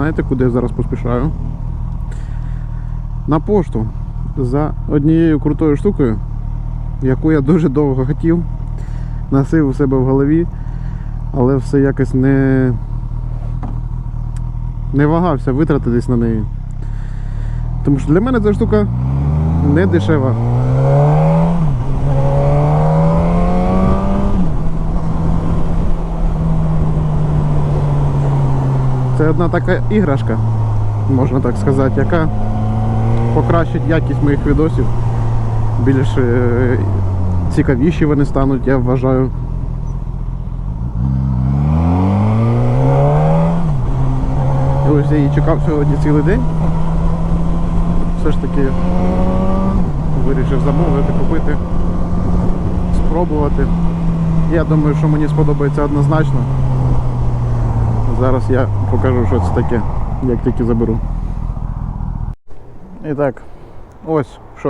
знаєте, куди я зараз поспішаю? На пошту за однією крутою штукою, яку я дуже довго хотів, носив у себе в голові, але все якось не, не вагався витратитись на неї. Тому що для мене ця штука не дешева. Це одна така іграшка, можна так сказати, яка покращить якість моїх відосів. Більш е, цікавіші вони стануть, я вважаю. Ось я її чекав сьогодні цілий день. Все ж таки вирішив замовити, купити, спробувати. Я думаю, що мені сподобається однозначно. Зараз я покажу, що це таке, як тільки заберу. І так, ось що